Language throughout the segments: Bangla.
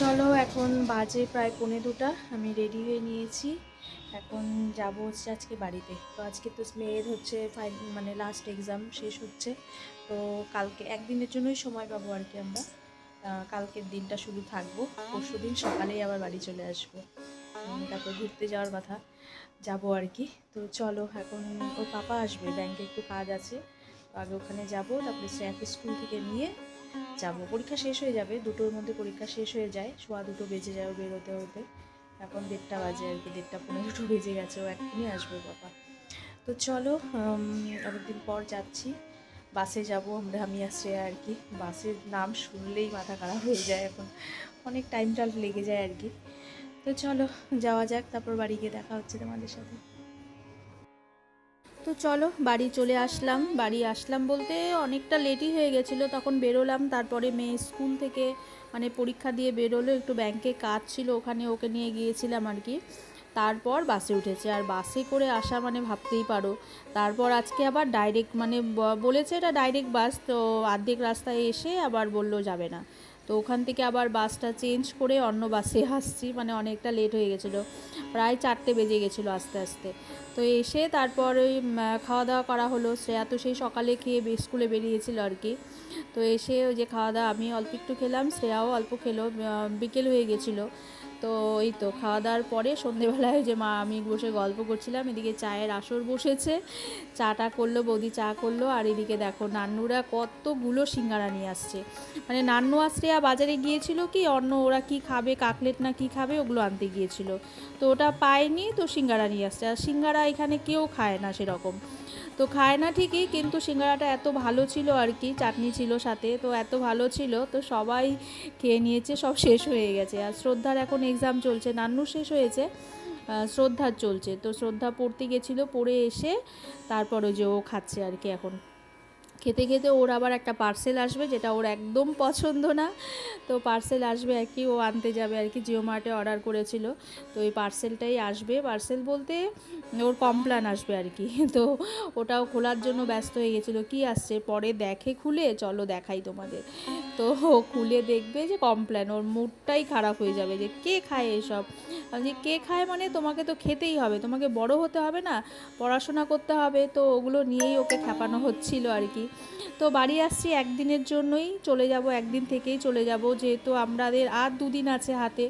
চলো, এখন বাজে প্রায় পৌনে দুটা। আমি রেডি হয়ে নিয়েছি। এখন যাব হচ্ছে আজকে বাড়িতে। তো আজকে তো মেয়ের হচ্ছে ফাইন মানে লাস্ট এক্সাম শেষ হচ্ছে। তো কালকে, একদিনের জন্যই সময় পাবো আর কি আমরা। কালকের দিনটা শুধু থাকব। পরশু দিন সকালেই আবার বাড়ি চলে আসব। তারপর ঘুরতে যাওয়ার কথা। যাব আর কি। তো চলো, এখন ওর পাপা আসবে। ব্যাংকে একটু কাজ আছে। তো আগে ওখানে যাব। তারপরে স্যারকে স্কুল থেকে নিয়ে যাব। পরীক্ষা শেষ হয়ে যাবে, দুটোর মধ্যে পরীক্ষা শেষ হয়ে যায়, সোয়া দুটো বেজে ও বেরোতে হতে। এখন দেড়টা বাজে আর কি, দেড়টা পনেরো দুটো বেজে গেছে, ও এখনই আসবে বাবা। তো চলো অনেকদিন পর যাচ্ছি। বাসে যাব আমরা, আমি আর আর কি। বাসের নাম শুনলেই মাথা খারাপ হয়ে যায় এখন। অনেক টাইমটা লেগে যায় আর কি। তো চলো, যাওয়া যাক, তারপর বাড়ি গিয়ে দেখা হচ্ছে তোমাদের সাথে। তো চলো, বাড়ি চলে আসলাম। বাড়ি আসলাম বলতে অনেকটা লেটই হয়ে গেছিল, তখন বেরোলাম, তারপরে মেয়ে স্কুল থেকে মানে পরীক্ষা দিয়ে বেরোলো, একটু ব্যাংকে কাজ ছিল, ওখানে ওকে নিয়ে গিয়েছিলাম আর কি। তারপর বাসে উঠেছে, আর বাসে করে আসা মানে ভাবতেই পারো। তারপর আজকে আবার ডাইরেক্ট মানে বলেছে এটা ডাইরেক্ট বাস তো অর্ধেক রাস্তায় এসে আবার বলল যাবে না। তো ওখান থেকে আবার বাসটা চেঞ্জ করে অন্য বাসে আসছি মানে অনেকটা লেট হয়ে গেছিল। প্রায় চারটে বেজে গেছিল আস্তে আস্তে। তো এসে তারপর ওই খাওয়া দাওয়া করা হলো। শ্রেয়া তো সেই সকালে খেয়ে স্কুলে বেরিয়েছিল আর কি। তো এসে ওই যে খাওয়া দাওয়া আমি অল্প একটু খেলাম, শ্রেয়াও অল্প খেলো বিকেল হয়ে গেছিল। তো এই তো খাওয়া দাওয়ার পরে সন্ধেবেলায় যে মা, আমি বসে গল্প করছিলাম, এদিকে চায়ের আসর বসেছে, চাটা করল, বৌদি চা করল, আর এদিকে দেখো নান্নুরা কতগুলো সিঙ্গারা নিয়ে আসছে। মানে নান্নু আর বাজারে গিয়েছিল কি, অন্য ওরা কি খাবে, কাকলেট না কি খাবে, ওগুলো আনতে গিয়েছিল। তো ওটা পায়নি, তো সিঙ্গারা নিয়ে আসছে, আর সিঙ্গারা এখানে কেউ খায় না সেরকম। তো খায় না ঠিকই, কিন্তু সিঙ্গারাটা এত ভালো ছিল আর কি, চাটনি ছিল সাথে, তো এত ভালো ছিল, তো সবাই খেয়ে নিয়েছে, সব শেষ হয়ে গেছে। আর শ্রদ্ধার এখন এক্সাম চলছে, নান্নু শেষ হয়েছে শ্রদ্ধার চলছে, তো শ্রদ্ধা পড়তে গেছিল, পড়ে এসে তারপরে যে ও খাচ্ছে আর কি এখন। খেতে খেতে ওর আবার একটা পার্সেল আসবে যেটা ওর একদম পছন্দ না। তো পার্সেল আসবে আর কি, ও আনতে যাবে আর কি, জিও মার্টে অর্ডার করেছিল। তো এই পার্সেলটাই আসবে। পার্সেল বলতে ওর কমপ্লান আসবে আর কি। তো ওটাও খোলার জন্য ব্যস্ত হয়ে গেছিল। কি আসছে? পরে দেখে খুলে, চলো দেখাই তোমাদের। তো খুলে দেখবে যে কমপ্ল্যান ওর মুডটাই খারাপ হয়ে যাবে যে কে খায় এসব? যে কে খায় মানে তোমাকে তো খেতেই হবে, তোমাকে বড় হতে হবে না, পড়াশোনা করতে হবে। তো ওগুলো নিয়েই ওকে খেপানো হচ্ছিল আর কি। তো বাড়ি আসছি একদিনের জন্যই, চলে যাব, একদিন থেকেই চলে যাব। যেহেতু আমাদের আর দুদিন আছে হাতে,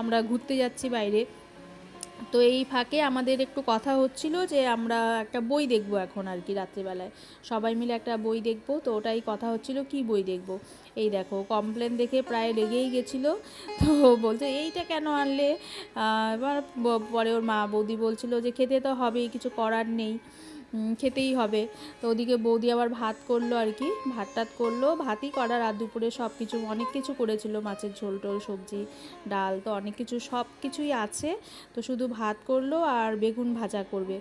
আমরা ঘুরতে যাচ্ছি বাইরে। তো এই ফাঁকে আমাদের একটু কথা হচ্ছিল যে আমরা একটা বই দেখব এখন আর কি রাত্রিবেলায়। সবাই মিলে একটা বই দেখব। তো ওটাই কথা হচ্ছিল, কি বই দেখব? এই দেখো কমপ্লেন দেখে প্রায় লেগেই গেছিল। তো বলছে, এইটা কেন আনলে? এবার পরে ওর মা বৌদি বলছিল যে, খেতে তো হবেই, কিছু করার নেই। খেতেই হবে। তো ওদিকে বৌদি আবার ভাত করল আর কি ভাত টাত করল, ভাতই করার আর দুপুরে সব কিছু, অনেক কিছু করেছিল, মাছের ঝোল টোল, সবজি, ডাল, তো অনেক কিছু, সব কিছুই আছে। তো শুধু ভাত করল আর বেগুন ভাজা করবে।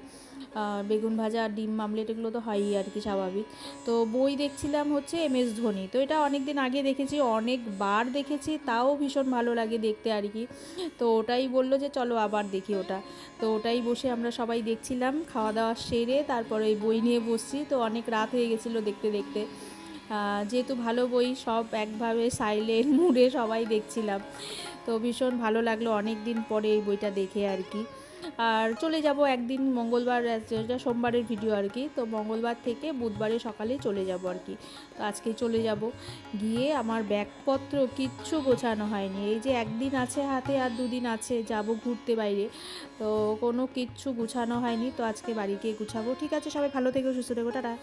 বেগুন ভাজা আর ডিম মামলেট এগুলো তো হয়ই আর কি স্বাভাবিক। তো বই দেখছিলাম হচ্ছে এম এস ধোনি। তো এটা অনেক দিন আগে দেখেছি, অনেকবার দেখেছি, তাও ভীষণ ভালো লাগে দেখতে আর কি। তো ওটাই বলল যে, চলো আবার দেখি ওটা। তো ওটাই বসে আমরা সবাই দেখছিলাম, খাওয়া দাওয়া সেরে তারপরে ওই বই নিয়ে বসছি। তো অনেক রাত হয়ে গেছিল দেখতে দেখতে। যেহেতু ভালো বই, সব একভাবে সাইলেন্ট মুডে সবাই দেখছিলাম। তো ভীষণ ভালো লাগল অনেক দিন পরে এই বইটা দেখে আর কি। আর চলে যাব একদিন মঙ্গলবার সোমবারের ভিডিও আর কি। তো মঙ্গলবার থেকে বুধবারে সকালে চলে যাব আর কি। তো আজকে চলে যাব। গিয়ে আমার ব্যাগপত্র কিচ্ছু গোছানো হয়নি। এই যে একদিন আছে হাতে আর দুদিন আছে, যাব ঘুরতে বাইরে। তো কোনো কিচ্ছু গুছানো হয়নি। তো আজকে বাড়ি গিয়ে গুছাবো। ঠিক আছে, সবাই ভালো থেকো, সুস্থ থেকো, টাটা।